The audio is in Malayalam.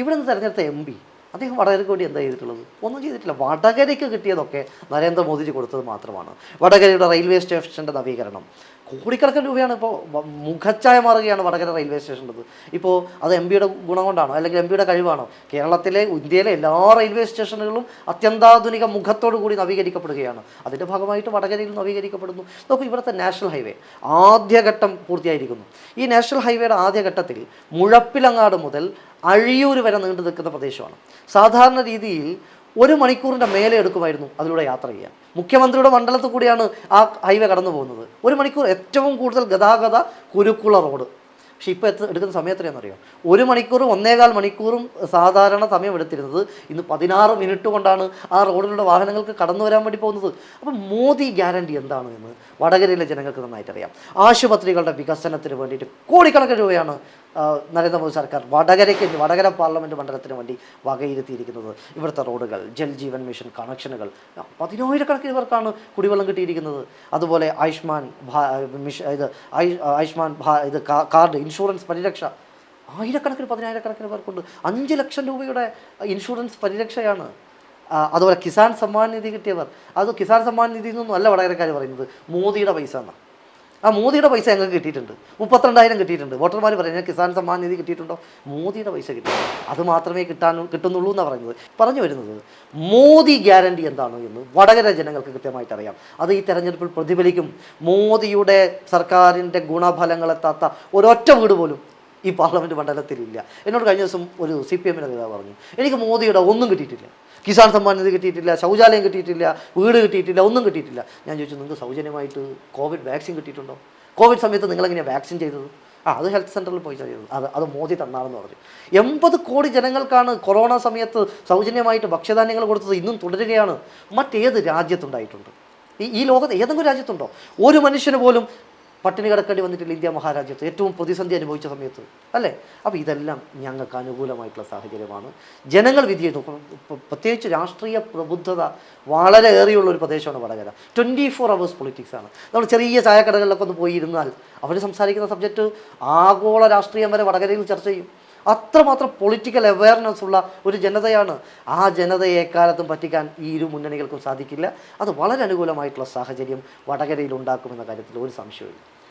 ഇവിടെ നിന്ന് തെരഞ്ഞെടുത്ത എം പി അദ്ദേഹം വടകരയ്ക്ക് വേണ്ടി എന്താ ചെയ്തിട്ടുള്ളത്? ഒന്നും ചെയ്തിട്ടില്ല. വടകരയ്ക്ക് കിട്ടിയതൊക്കെ നരേന്ദ്രമോദിജി കൊടുത്തത് മാത്രമാണ്. വടകരയുടെ റെയിൽവേ സ്റ്റേഷന്റെ നവീകരണം. കോടിക്കണക്കിന് രൂപയാണ് ഇപ്പോൾ മുഖച്ചായ മാറുകയാണ് വടകര റെയിൽവേ സ്റ്റേഷന്റെത് ഇപ്പോൾ അത് എം പിയുടെ ഗുണം കൊണ്ടാണോ അല്ലെങ്കിൽ എം പിയുടെ കഴിവാണോ? കേരളത്തിലെ ഇന്ത്യയിലെ എല്ലാ റെയിൽവേ സ്റ്റേഷനുകളും അത്യന്താധുനിക മുഖത്തോടു കൂടി നവീകരിക്കപ്പെടുകയാണ്. അതിന്റെ ഭാഗമായിട്ട് വടകരയിൽ നവീകരിക്കപ്പെടുന്നു. നോക്കൂ ഇവിടുത്തെ നാഷണൽ ഹൈവേ ആദ്യഘട്ടം പൂർത്തിയായിരിക്കുന്നു. ഈ നാഷണൽ ഹൈവേയുടെ ആദ്യഘട്ടത്തിൽ മുഴപ്പിലങ്ങാട് മുതൽ അഴിയൂർ വരെ നീണ്ടു നിൽക്കുന്ന പ്രദേശമാണ്. സാധാരണ രീതിയിൽ ഒരു മണിക്കൂറിന്റെ മേലെ എടുക്കുമായിരുന്നു അതിലൂടെ യാത്ര ചെയ്യാൻ. മുഖ്യമന്ത്രിയുടെ മണ്ഡലത്തിൽ കൂടിയാണ് ആ ഹൈവേ കടന്നു പോകുന്നത്. ഒരു മണിക്കൂർ ഏറ്റവും കൂടുതൽ ഗതാഗത കുരുക്കുള്ള റോഡ്. പക്ഷേ ഇപ്പോൾ എത്ര എടുക്കുന്ന സമയം എത്രയാണെന്നറിയോ ഒരു മണിക്കൂറും ഒന്നേകാൽ മണിക്കൂറും സാധാരണ സമയം എടുത്തിരുന്നത് ഇന്ന് പതിനാറ് മിനിറ്റ് കൊണ്ടാണ് ആ റോഡിലൂടെ വാഹനങ്ങൾക്ക് കടന്നു വരാൻ വേണ്ടി പോകുന്നത്. അപ്പം മോദി ഗ്യാരണ്ടി എന്താണ് എന്ന് വടകരയിലെ ജനങ്ങൾക്ക് നന്നായിട്ട് അറിയാം ആശുപത്രികളുടെ വികസനത്തിന് വേണ്ടിയിട്ട് കോടിക്കണക്കിന് രൂപയാണ് നരേന്ദ്രമോദി സർക്കാർ വടകരയ്ക്ക് വടകര പാർലമെന്റ് മണ്ഡലത്തിന് വേണ്ടി വകയിരുത്തിയിരിക്കുന്നത് ഇവിടുത്തെ റോഡുകൾ ജൽജീവൻ മിഷൻ കണക്ഷനുകൾ. പതിനായിരക്കണക്കിന് പേർക്കാണ് കുടിവെള്ളം കിട്ടിയിരിക്കുന്നത്. അതുപോലെ ആയുഷ്മാൻ മിഷൻ മിഷ ഇത് ആയുഷ്മാൻ ഇത് കാർഡ് ഇൻഷുറൻസ് പരിരക്ഷ. ആയിരക്കണക്കിന് പതിനായിരക്കണക്കിന് പേർക്കുണ്ട്. അഞ്ച് ലക്ഷം രൂപയുടെ ഇൻഷുറൻസ് പരിരക്ഷയാണ്. അതുപോലെ കിസാൻ സമ്മാൻ നിധി കിട്ടിയവർ. അത് കിസാൻ സമ്മാൻ നിധി എന്നൊന്നും അല്ല വടകരക്കാർ പറയുന്നത്. മോദിയുടെ പൈസ എന്നാണ്. ആ മോദിയുടെ പൈസ ഞങ്ങൾക്ക് കിട്ടിയിട്ടുണ്ട്. മുപ്പത്തിരണ്ടായിരം കിട്ടിയിട്ടുണ്ട്. വോട്ടർമാർ പറയുന്നത് കിസാൻ സമ്മാൻ നിധി കിട്ടിയിട്ടുണ്ടോ? മോദിയുടെ പൈസ കിട്ടി അത് മാത്രമേ കിട്ടാൻ കിട്ടുന്നുള്ളൂ എന്നാണ് പറയുന്നത്. പറഞ്ഞു വരുന്നത് മോദി ഗ്യാരണ്ടി എന്താണ് എന്ന് വടകര ജനങ്ങൾക്ക് കൃത്യമായിട്ട് അറിയാം. അത് ഈ തെരഞ്ഞെടുപ്പിൽ പ്രതിഫലിക്കും. മോദിയുടെ സർക്കാരിന്റെ ഗുണഫലങ്ങളെത്താത്ത ഒരൊറ്റ വീട് പോലും ഈ പാർലമെന്റ് മണ്ഡലത്തിലില്ല. എന്നോട് കഴിഞ്ഞ ദിവസം ഒരു സി പി എമ്മിന്റെ നേതാവ് പറഞ്ഞു എനിക്ക് മോദിയുടെ ഒന്നും കിട്ടിയിട്ടില്ല. കിസാൻ സമ്മാൻ നിധി കിട്ടിയിട്ടില്ല ശൗചാലയം കിട്ടിയിട്ടില്ല വീട് കിട്ടിയിട്ടില്ല ഒന്നും കിട്ടിയിട്ടില്ല. ഞാൻ ചോദിച്ചു നിങ്ങൾക്ക് സൗജന്യമായിട്ട് കോവിഡ് വാക്സിൻ കിട്ടിയിട്ടുണ്ടോ? കോവിഡ് സമയത്ത് നിങ്ങളെങ്ങനെയാണ് വാക്സിൻ ചെയ്തത്? ആ അത് ഹെൽത്ത് സെന്ററിൽ പോയി ചെയ്തത്. അത് അത് മോദി തന്നാണെന്ന് പറഞ്ഞു. എൺപത് കോടി ജനങ്ങൾക്കാണ് കൊറോണ സമയത്ത് സൗജന്യമായിട്ട് ഭക്ഷ്യധാന്യങ്ങൾ കൊടുത്തത് ഇന്നും തുടരുകയാണ്. മറ്റേത് രാജ്യത്തുണ്ടായിട്ടുണ്ട്. ഈ ഈ ലോകത്ത് ഏതെങ്കിലും രാജ്യത്തുണ്ടോ? ഒരു മനുഷ്യന് പോലും പട്ടിണി കിടക്കേണ്ടി വന്നിട്ടില്ല ഇന്ത്യ മഹാരാജ്യത്ത്. ഏറ്റവും പ്രതിസന്ധി അനുഭവിച്ച സമയത്ത്. അല്ലേ? അപ്പോൾ ഇതെല്ലാം ഞങ്ങൾക്ക് അനുകൂലമായിട്ടുള്ള സാഹചര്യമാണ്. ജനങ്ങൾ വിധി ഇപ്പം പ്രത്യേകിച്ച് രാഷ്ട്രീയ പ്രബുദ്ധത വളരെ ഏറെയുള്ള ഒരു പ്രദേശമാണ് Vadakara. Twenty four hours politics ആണ്. നമ്മൾ ചെറിയ ചായക്കടകളിലൊക്കെ ഒന്ന് പോയി ഇരുന്നാൽ അവർ സംസാരിക്കുന്ന സബ്ജക്റ്റ് ആഗോള രാഷ്ട്രീയം വരെ വടകരയിൽ ചർച്ച ചെയ്യും. അത്രമാത്രം പൊളിറ്റിക്കൽ അവയർനെസ് ഉള്ള ഒരു ജനതയാണ്. ആ ജനതയെ എക്കാലത്തും പറ്റിക്കാൻ ഈ ഇരു മുന്നണികൾക്കും സാധിക്കില്ല. അത് വളരെ അനുകൂലമായിട്ടുള്ള സാഹചര്യം വടകരയിൽ ഉണ്ടാക്കുമെന്ന കാര്യത്തിൽ ഒരു സംശയമില്ല